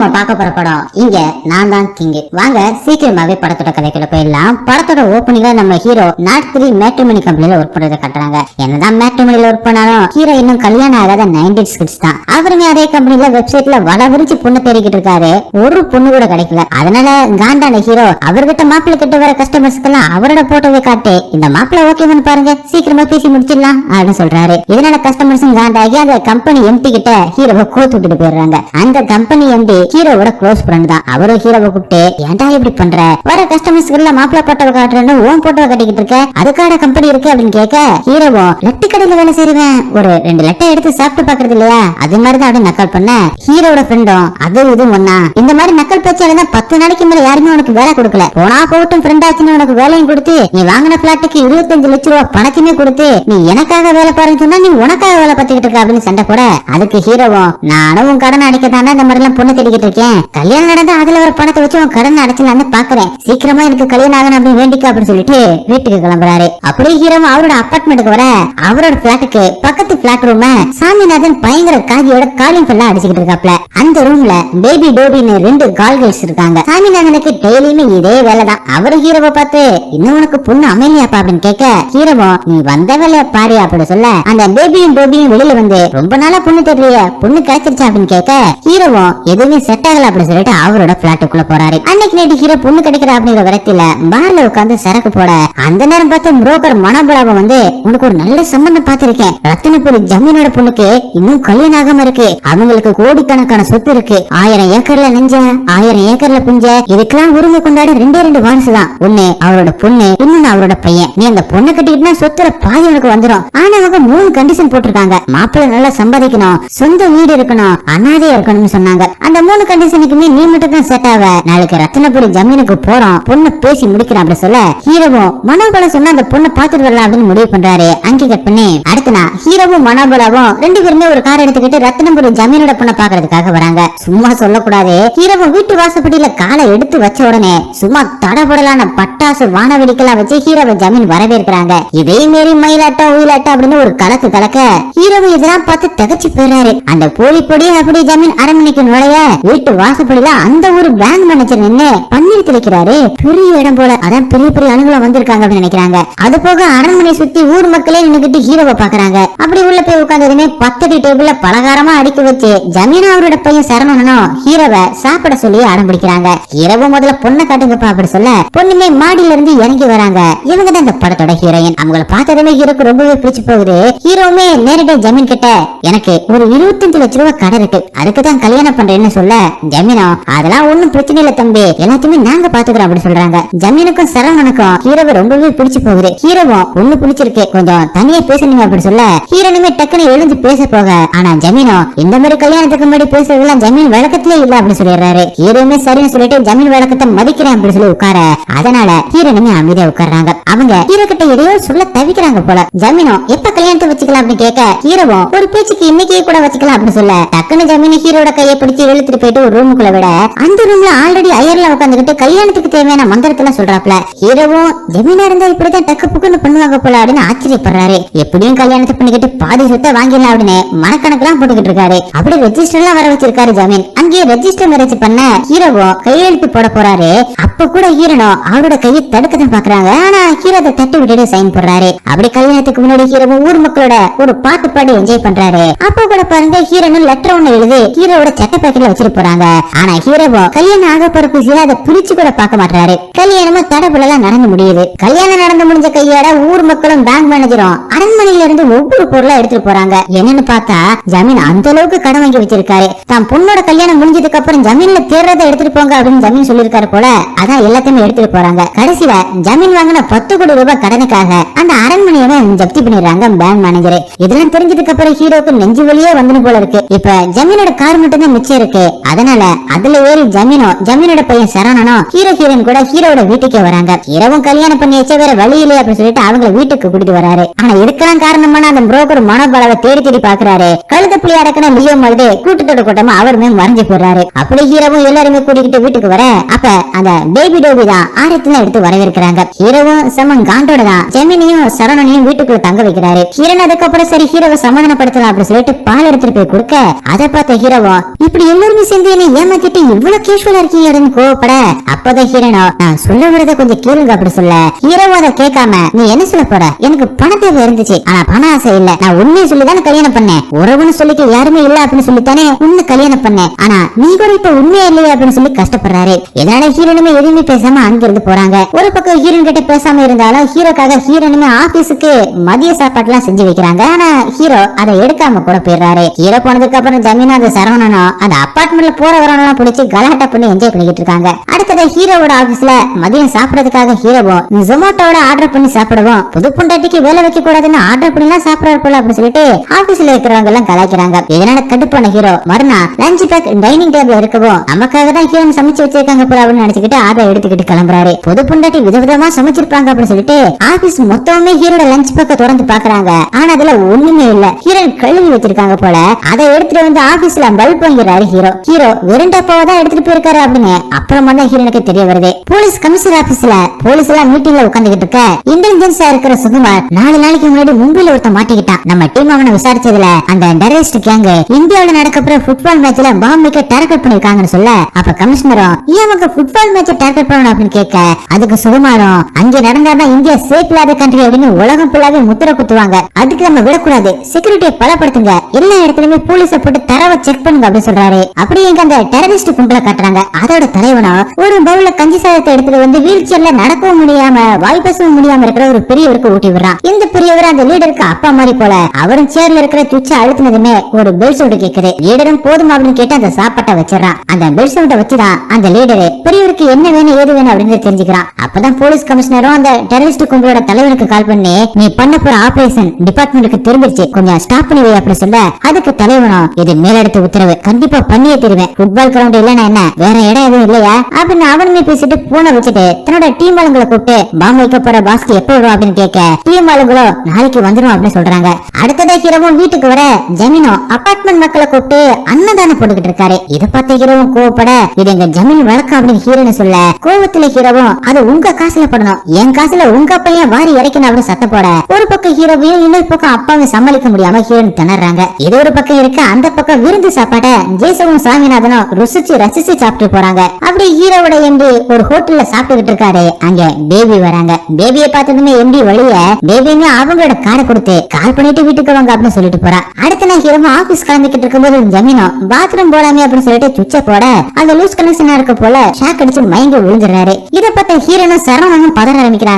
நம்ம பார்க்க போற படம் இங்க நான் தான் கிங் வாங்க சீக்கிரமாவே படத்தோட கதைக்குள்ள போயிடலாம். படத்தோட ஓப்பனிங்ல நம்ம ஹீரோ நாட் த்ரீ மேட்ரிமணி கம்பெனில ஒர்க் பண்றத காட்டுறாங்க. என்னதான் மேட்ரிமணில ஒர்க் பண்ணாலும் ஹீரோ இன்னும் கல்யாணம் ஆகாத நைன்டி கிட்ஸ் தான். அவருமே அதே கம்பெனில வெப்சைட்ல வள விரிச்சு பொண்ணு தேடிக்கிட்டு இருக்காரு. ஒரு பொண்ணு கூட கிடைக்கல. அதனால காண்டான ஹீரோ அவர்கிட்ட மாப்பிள்ள கிட்ட வர கஸ்டமர்ஸ்க்கு எல்லாம் அவரோட போட்டோவை காட்டு. இந்த மாப்பிள்ள ஓகேவான்னு பாருங்க. சீக்கிரமா பேசி முடிச்சிடலாம் அப்படின்னு சொல்றாரு. இதனால கஸ்டமர்ஸும் காண்டாகி அந்த கம்பெனி எம்பி கிட்ட ஹீரோவை கோத்து விட்டுட்டு போயிடுறாங்க. அந்த கம்பெனி எம்பி ஹீரோவோட க்ளோஸ் ஃப்ரெண்ட் தான். அவரு ஹீரோவை கூப்பிட்டு ஏன்டா இப்படி பண்ற? வர கஸ்டமர்ஸ்க்கு எல்லாம் மாப்பிள்ளை போட்டோவை காட்டுறேன்னு ஓன் போட்டோ கட்டிக்கிட்டு இருக்க? அதுக்கான கம்பெனி இருக்கு? அப்படின்னு கேட்க ஹீரோவும் லட்டு கடையில வேலை செய்வேன் ஒரு ரெண்டு லட்டை எடுத்து சாப்பிட்டு பாக்குறது இல்லையா? அது மாதிரி தான் அப்படியே நக்கல் பண்ண. ஹீரோட ஃப்ரெண்டும் அது இது ஒன்னா இந்த மாதிரி நக்கல் பேச்சால தான் பத்து நாளைக்கு மேல யாருமே உனக்கு வேலை கொடுக்கல. போனா போகட்டும் ஃப்ரெண்ட் ஆச்சுன்னு உனக்கு வேலையும் கொடுத்து நீ வாங்கின பிளாட்டுக்கு இருபத்தஞ்சு லட்ச ரூபாய் பணத்தையுமே கொடுத்து நீ எனக்காக வேலை பாருன்னு சொன்னா நீ உனக்காக வேலை பார்த்துக்கிட்டு இருக்க அப்படின்னு சண்டை போட அதுக்கு ஹீரோவும் நானும் உன் கடன் அடைக்க தானே இந்த மாதிரி எல்லாம் பொண்ணு தேடிக்கிட்டு பண்ணிட்டு இருக்கேன் கல்யாணம் நடந்தா அதுல ஒரு பணத்தை வச்சு உன் கடன் அடைச்சலான்னு பாக்குறேன். சீக்கிரமா எனக்கு கல்யாணம் ஆகணும் அப்படின்னு வேண்டிக்க அப்படின்னு சொல்லிட்டு வீட்டுக்கு கிளம்புறாரு. அப்படியே ஹீரோ அவரோட அப்பார்ட்மெண்ட்டுக்கு வர அவரோட பிளாட்டுக்கு பக்கத்து பிளாட் ரூம சாமிநாதன் பயங்கர காகியோட காலிங் ஃபெல்லாம் அடிச்சுக்கிட்டு இருக்காப்ல. அந்த ரூம்ல பேபி டோபின்னு ரெண்டு கால்கள்ஸ் இருக்காங்க. சாமிநாதனுக்கு டெய்லியுமே இதே வேலைதான். அவரு ஹீரோவை பார்த்து இன்னும் உனக்கு பொண்ணு அமையலையாப்பா? அப்படின்னு கேட்க ஹீரோவோ நீ வந்த வேலைய பாரு அப்படி சொல்ல அந்த பேபியும் டோபியும் வெளியில வந்து ரொம்ப நாளா பொண்ணு தெரியலையே பொண்ணு கிடைச்சிருச்சா? அப்படின்னு கேட்க ஹீரோவோ எதுவுமே செட் ஆகல அப்படின்னு சொல்லிட்டு அவரோட பிளாட்டுக்குள்ள போறாரு. அன்னைக்கு நைட்டு ஹீரோ பொண்ணு கிடைக்கிற அப்படிங்கிற விரத்தில பார்ல உட்கார்ந்து சரக்கு போட அந்த நேரம் பார்த்து புரோக்கர் மனோபலாபம் வந்து உனக்கு ஒரு நல்ல சம்பந்தம் பார்த்திருக்கேன். ரத்தினபுரி ஜமீனோட பொண்ணுக்கு இன்னும் கல்யாணம் ஆகாம இருக்கு. அவங்களுக்கு கோடிக்கணக்கான சொத்து இருக்கு. ஆயிரம் ஏக்கர்ல நெஞ்ச ஆயிரம் ஏக்கர்ல புஞ்ச இதுக்கெல்லாம் உரிமை கொண்டாடி ரெண்டே ரெண்டு வாரிசு தான். ஒண்ணு அவரோட பொண்ணு இன்னொன்னு அவரோட பையன். நீ அந்த பொண்ணை கட்டிக்கிட்டா சொத்துல பாதி உனக்கு வந்துரும். ஆனா அவங்க மூணு கண்டிஷன் போட்டிருக்காங்க. மாப்பிள்ளை நல்லா சம்பாதிக்கணும். சொந்த வீடு இருக்கணும். அனாதையா இருக்கணும்னு சொன்னாங்க. அந்த மூணு மூணு கண்டிஷனுக்குமே நீ மட்டும் தான் செட் ஆவ. நாளைக்கு ரத்தினபுரி ஜமீனுக்கு போறோம். பொண்ணு பேசி முடிக்கிறோம் அப்படி சொல்ல ஹீரோவும் மனோபல சொன்னா அந்த பொண்ணை பாத்துட்டு வரலாம் அப்படின்னு முடிவு பண்றாரு. அங்கே கட் பண்ணி அடுத்த நாள் ஹீரோவும் மனோபலாவும் ரெண்டு பேருமே ஒரு கார் எடுத்துக்கிட்டு ரத்தினபுரி ஜமீனோட பொண்ணை பாக்குறதுக்காக வராங்க. சும்மா சொல்லக்கூடாது. ஹீரோவும் வீட்டு வாசப்படியில காலை எடுத்து வச்ச உடனே சும்மா தடபடலான பட்டாசு வான வச்சு ஹீரோவை ஜமீன் வரவேற்கிறாங்க. இதே மாரி மயிலாட்டம் உயிலாட்டம் அப்படின்னு ஒரு கலக்கு கலக்க ஹீரோவும் இதெல்லாம் பார்த்து தகச்சு போயிடுறாரு. அந்த போலி பொடியே அப்படி ஜமீன் அரண்மனைக்கு நுழைய வீட்டு வாசப்படியில அந்த ஒரு பேங்க் மேனேஜர் நின்னு பன்னீர் தெளிக்கிறாரு. பெரிய இடம் போல. அதான் பெரிய பெரிய அணுகுலம் வந்திருக்காங்க அப்படின்னு நினைக்கிறாங்க. அது போக அரண்மனை சுத்தி ஊர் மக்களே நின்னுகிட்டு ஹீரோவை பாக்குறாங்க அப்படி உள்ள போய் உட்கார்ந்ததுமே பத்தடி டேபிள்ல பலகாரமா அடுக்கி வச்சு ஜமீனா அவரோட பையன் சரவணனும் ஹீரோவை சாப்பிட சொல்லி ஆரம்பிக்கிறாங்க பிடிக்கிறாங்க. ஹீரோவை முதல்ல பொண்ணை காட்டுங்கப்பா அப்படி சொல்ல பொண்ணுமே மாடியில இருந்து இறங்கி வராங்க. இவங்க தான் இந்த படத்தோட ஹீரோயின் அவங்கள பார்த்ததுமே ஹீரோக்கு ரொம்பவே பிடிச்சு போகுது. ஹீரோவுமே நேரடியா ஜமீன் கிட்ட எனக்கு ஒரு இருபத்தஞ்சு லட்ச ரூபாய் கடை இருக்கு. அதுக்கு தான் கல்யாணம் பண்றேன்னு சொல்ல ஜமீனோ அதெல்லாம் ஒண்ணும் பிரச்சனை இல்ல தம்பி. எல்லாத்தையுமே நாங்க பாத்துக்கிறோம் அப்படி சொல்றாங்க. ஜமீனுக்கும் சரவணனுக்கும் ஹீரோவை ரொம்பவே பிடிச்சு போகுது. ஹீரோவும் ஒண்ணு பிடிச்சிருக்கு. கொஞ்சம் தனியா பேசணுங்க அப்படி சொல்ல ஹீரோனுமே டக்குன்னு எழுந்து பேச போக ஆனா ஜமீனோ இந்த மாதிரி கல்யாணத்துக்கு முன்னாடி பேசுறதுலாம் ஜமீன் வழக்கத்திலே இல்ல அப்படின்னு சொல்லிடுறாரு. ஹீரோமே சரின்னு சொல்லிட்டு ஜமீன் வழக்கத்தை மதிக்கிறேன் அப்படின்னு சொல்லி உட்கார அதனால ஹீரோனுமே அமைதியா உட்கார்றாங்க. அவங்க ஹீரோ கிட்ட எதையோ சொல்ல தவிக்கிறாங்க போல. ஜமீனோ எப்ப கல்யாணத்தை வச்சுக்கலாம் அப்படின்னு கேட்க ஹீரோவும் ஒரு பேச்சுக்கு இன்னைக்கே கூட வச்சுக்கலாம் அப்படின்னு சொல்ல. டக்குன்னு ஜமீன் ஹீரோட கையை பிடிச்சி இழுத்துட்டு போயிட்டு ஒரு ரூமுக்குள்ள விட அந்த ரூம்ல ஆல்ரெடி அயர்ல உட்காந்துக்கிட்டு கல்யாணத்துக்கு தேவையான மந்திரத்தெல்லாம் சொல்றாப்ல. ஹீரோவும் ஜமீனா இருந்தா இப்படிதான் டக்கு புக்குன்னு பண்ணுவாங்க போல அப்படின்னு ஆச்சரியப்படுறாரு. எப்படியும் கல்யாணத்தை பண்ணிக்கிட்டு பாதி சொத்தை வாங்கிடலாம் அப்படின்னு மனக்கணக்கெல்லாம் போட்டுக்கிட்டு இருக்காரு. அப்படி ரெஜிஸ்டர் எல்லாம் வர வச்சிருக்காரு ஜமீன். அங்கேயே ரெஜிஸ்டர் மேரேஜ் பண்ண ஹீரோவும் கையெழுத்து போட போறாரு. அப்ப கூட ஹீரனும் அவரோட கையை தடுக்க தான் பாக்குறாங்க. ஆனா ஹீரோ அதை தட்டி விட்டுட்டு சைன் போடுறாரு. அப்படி கல்யாணத்துக்கு முன்னாடி ஹீரோவும் ஊர் மக்களோட ஒரு பாட்டு பாடி என்ஜாய் பண்றாரு. அப்போ கூட பாருங்க ஹீரோனும் லெட்டர் ஒண்ணு எழுதி ஹீரோவோட சட்ட பாக்கெட்ல வச்சிட்டு போறாங்க. ஆனா ஹீரோவோ கல்யாணம் ஆக போற குசியில அதை பிரிச்சு கூட பார்க்க மாட்டாரு கல்யாணமும் தடபுலாம் நடந்து முடியுது. கல்யாணம் நடந்து முடிஞ்ச கையோட ஊர் மக்களும் பேங்க் மேனேஜரும் அரண்மனையில இருந்து ஒவ்வொரு பொருளா எடுத்துட்டு போறாங்க. என்னன்னு பார்த்தா ஜமீன் அந்த அளவுக்கு கடன் வாங்கி வச்சிருக்காரு. தான் பொண்ணோட கல்யாணம் முடிஞ்சதுக்கு அப்புறம் ஜமீன்ல தேர்றதை எடுத்துட்டு போங்க அப்படின்னு ஜமீன் சொல்லிருக்காரு போல அதான் எல்லாத்தையுமே எடுத்துட்டு போறாங்க. கடைசியில ஜமீன் வாங்கின பத்து கோடி ரூபாய் கடனுக்காக அந்த அரண்மனையை ஜப்தி பண்ணிடுறாங்க பேங்க் மேனேஜர் இதெல்லாம் தெரிஞ்சதுக்கு அப்புறம் ஹீரோக்கு நெஞ்சு வழியே வந்து போல இருக்கு. இப்ப ஜமீனோட கார் மட்டும் தான் மிச்சம் இருக்கு. அதனால அதுல ஏறி ஜமீனோ ஜமீனோட பையன் சரவணனும் ஹீரோ ஹீரோயின் கூட ஹீரோட வீட்டுக்கே வராங்க. ஹீரோவும் கல்யாணம் பண்ணி வச்ச வேற வழி இல்லையா அப்படின்னு சொல்லிட்டு அவங்கள வீட்டுக்கு கூட்டிட்டு வராரு. ஆனா இதுக்கெல்லாம் காரணமான அந்த புரோக்கர் மனோபாலாவை தேடி தேடி பாக்குறாரு. கழுத புள்ளி அடக்கின லியோ மாதிரி கூட்டத்தோட கூட்டமா அவருமே மறைஞ்சு போடுறாரு. அப்படி ஹீரோவும் எல்லாருமே கூட்டிக்கிட்டு வீட்டுக்கு வர அப்ப அந்த பேபி டோபி தான் ஆரத்தில எடுத்து வரவேற்கிறாங்க. ஹீரோவும் செம காண்டோட தான் ஜெமினியும் சரவணனையும் வீட்டுக்குள்ள தங்க வைக்கிறாரு. ஹீரன் அதுக்கப்புறம் சரி ஹீரோவை சமாதானப்படுத்தலாம் அப்படின்னு சொல்லிட்டு பால் எடுத்துட்டு போய் கொடுக்க அதை பார்த்த ஹீரோவோ இப்படி எல்லாருமே சேர்ந்து என்ன ஏமாத்திட்டு இவ்வளவு கேஷுவலா இருக்கீங்கன்னு கோவப்பட அப்பதான் ஹீரனோ நான் சொல்ல வரத கொஞ்சம் கேளுங்க அப்படி சொல்ல ஹீரோவோ அதை கேட்காம நீ என்ன சொல்ல போற? எனக்கு பண தேவை இருந்துச்சு. ஆனா பண ஆசை இல்ல. நான் உண்மையை சொல்லிதானே கல்யாணம் பண்ணேன். உறவுன்னு சொல்லிக்க யாருமே இல்ல அப்படின்னு சொல்லித்தானே உன்னை கல்யாணம் பண்ணேன். ஆனா நீ கூட இப்ப உண்மையா இல்லையா அப்படின்னு சொல்லி கஷ்டப்படுறாரு. இதனால ஹீரோனுமே எதுவுமே பேசாம அங்கிருந்து போறாங்க. ஒரு பக்கம் ஹீரோன் கிட்ட பேசாம இருந்தாலும் ஹீரோக்காக ஹீரோனுமே ஆபீஸுக்கு மதிய சாப்பாடு எல்லாம் செஞ்சு வைக்கிறாங்க. ஆனா ஹீரோ அதை எடுக்காம கூட போயிடுறாரு. ஹீரோ போனதுக்கு அப்புறம் ஜமீனா அந்த சரவணனும் அந்த அபார்ட்மெண்ட்ல போற வரவெல்லாம் பிடிச்சி கலாட்டா பண்ணி என்ஜாய் பண்ணிக்கிட்டு இருக்காங்க. அடுத்தது ஹீரோவோட ஆபீஸ்ல மதியம் சாப்பிடறதுக்காக ஹீரோவும் ஜொமேட்டோட ஆர்டர் பண்ணி சாப்பிடுவோம் புது பொண்டாட்டிக்கு வேலை வைக்க கூடாதுன்னு ஆர்டர் பண்ணி எல்லாம் சாப்பிடறாரு போல அப்படின்னு சொல்லிட்டு ஆபீஸ்ல இருக்கிறவங்க எல்லாம் கலாய்க்கிறாங்க. இதனால கடுப்பான ஹீரோ? மறுநாள் லஞ்ச் பேக் டைனிங் டேபிள் இருக்கவும் நமக்காக தான் ஹீரோ சமைச்சு வச்சிருக்காங்க போல அப்படின்னு நினைச்சுக்கிட்டு ஆர்டர் எடுத்துக்கிட்டு கிளம்புறாரு. புது பொண்டாட்டி விதவிதமா சமைச்சிருப்பாங்க அப்படின்னு சொல்லிட்டு ஆபீஸ் மொத்தமே ஹீரோட லஞ்ச் பக்கம் திறந்து பாக்குறாங்க ஆனா அதுல ஒண்ணுமே இல்ல. ஹீரோ கழுவி வச்சிருக்காங்க போல. அதை எடுத்துட்டு வந்து ஆபீஸ்ல பல்ப் வாங்கிறாரு ஹீரோ. ஹீரோ வெறும் டப்பாவை தான் எடுத்துட்டு போயிருக்காரு அப்படின்னு அப்புறமா தான் ஹீரோனுக்கு தெரிய வருது. போலீஸ் கமிஷனர் ஆபீஸ்ல போலீஸ் எல்லாம் மீட்டிங்ல உட்காந்துகிட்டு இருக்க இன்டெலிஜென்ஸா இருக்கிற சுகுமார் நாலு நாளைக்கு முன்னாடி மும்பைல ஒருத்த மாட்டிக்கிட்டான். நம்ம டீம் அவனை விசாரிச்சதுல அந்த டெரரிஸ்ட் கேங் இந்தியாவில நடக்கப்புற ஃபுட்பால் மேட்ச்ல பாம்பு வைக்க டார்கெட் பண்ணிருக்காங்கன்னு சொல்ல அப்ப கமிஷனரும் ஏன் அவங்க ஃபுட்பால் மேட்ச் டார்கெட் பண்ணணும்? அப்படின்னு கேட்க அதுக்கு சுகுமாரும் அங்கே நடந்த இருந்தா தான் இந்தியா சேஃப் இல்லாத கண்ட்ரி அப்படின்னு உலகம் ஃபுல்லாவே முத்திர குத்துவாங்க. அதுக்கு நம்ம விடக்கூடாது. செக்யூரிட்டியை பலப்படுத்துங்க. எல்லா இடத்துலயுமே போலீஸ போட்டு தரவை செக் பண்ணுங்க அப்படின்னு சொல்றாரு. அப்படி எங்க அந்த டெரரிஸ்ட் கும்பல காட்டுறாங்க. அதோட தலைவனா ஒரு பவுல கஞ்சி சாதத்தை எடுத்துட்டு வந்து வீல் சேர்ல நடக்கவும் முடியாம வாய் பேசவும் முடியாம இருக்கிற ஒரு பெரியவருக்கு ஊட்டி விடுறான். இந்த பெரியவர் அந்த லீடருக்கு அப்பா மாதிரி போல. அவரும் சேர்ல இருக்கிற சுவிட்ச அழுத்தினதுமே ஒரு பெல் சவுண்ட் கேக்குது. லீடரும் போதுமா அப்படின்னு கேட்டு அந்த சாப்பாட்டை வச்சிடறான். அந்த பெல் சவுண்ட வச்சுதான் அந்த லீடரு பெரியவருக்கு என்ன வேணும் ஏது வேணும் அப்படின்னு தெரிஞ்சுக்கிறான். அப்பதான் போலீஸ் கமிஷனரும் அந்த டெரரிஸ்ட் கும்பலோட தலைவனுக்கு கால் பண்ணி நீ பண்ண போற ஆபரேஷன் டிபார்ட்மெண்ட்டுக்கு தெரிஞ்சிருச்சு. கொஞ்சம் ஸ்டாப் பண்ணி வை அப்படி சொல்ல அதுக்கு தலைவனும் இது மேலெடுத்து உத்தரவு. கண்டிப்பா பண்ணியே தருவேன். ஃபுட்பால் கிரவுண்ட் இல்லைன்னா என்ன? வேற இடம் எதுவும் இல்லையா? அப்படின்னு அவனுமே பேசிட்டு போன வச்சுட்டு தன்னோட டீம் ஆளுங்களை கூப்பிட்டு பாம்பு வைக்க போற பாஸ்க்கு எப்ப வரும் அப்படின்னு கேட்க டீம் ஆளுங்களோ நாளைக்கு வந்துடும் அப்படின்னு சொல்றாங்க. அடுத்ததா ஹீரோவும் வீட்டுக்கு வர ஜமீனோ அபார்ட்மெண்ட் மக்களை கூப்பிட்டு அன்னதானம் போட்டுக்கிட்டு இருக்காரு. இதை பார்த்த ஹீரோவும் கோவப்பட இது எங்க ஜமீன் வழக்கம் அப்படின்னு ஹீரோன்னு சொல்ல கோவத்துல ஹீரோவும் அது உங்க காசுல படணும் என் காசுல உங்க பையன் வாரி இறைக்கணும் அப்படின்னு சத்த போட. ஒரு பக்கம் ஹீரோவையும் இன்னொரு பக்கம் அப்பாவும் சமாளிக்க முடியாம ஹீரோன் திணறாங்க. இது ஒரு பக்கம் இருக்க அந்த பக்கம் விருந்து சாப்பாட்ட ஜேசவும் சாமிநாதனும் ருசிச்சு ரசிச்சு சாப்பிட்டு போறாங்க. அப்படி ஹீரோவோட எம்பி ஒரு ஹோட்டல்ல சாப்பிட்டுக்கிட்டு இருக்காரு. அங்க பேபி வராங்க. பேபியை பார்த்ததுமே எம்பி வழிய பேபியுமே அவங்களோட காரை கொடுத்து கால் பண்ணிட்டு வீட்டுக்கு வாங்க அப்படின்னு சொல்லிட்டு போறா. அடுத்த நான் ஹீரோவும் ஆபீஸ் கிளம்பிக்கிட்டு இருக்கும்போது ஜமீனோ பாத்ரூம் போலாமே அப்படின்னு சொல்லிட்டு சுவிட்ச போட அந்த லூஸ் கனெக்ஷனா இருக்க போல ஷாக் அடிச்சு மயங்கி விழுந்துடுறாரு. இதை பார்த்த ஹீரோனும் சரவணனும் பதற ஆரம்பிக்கிறாங்க.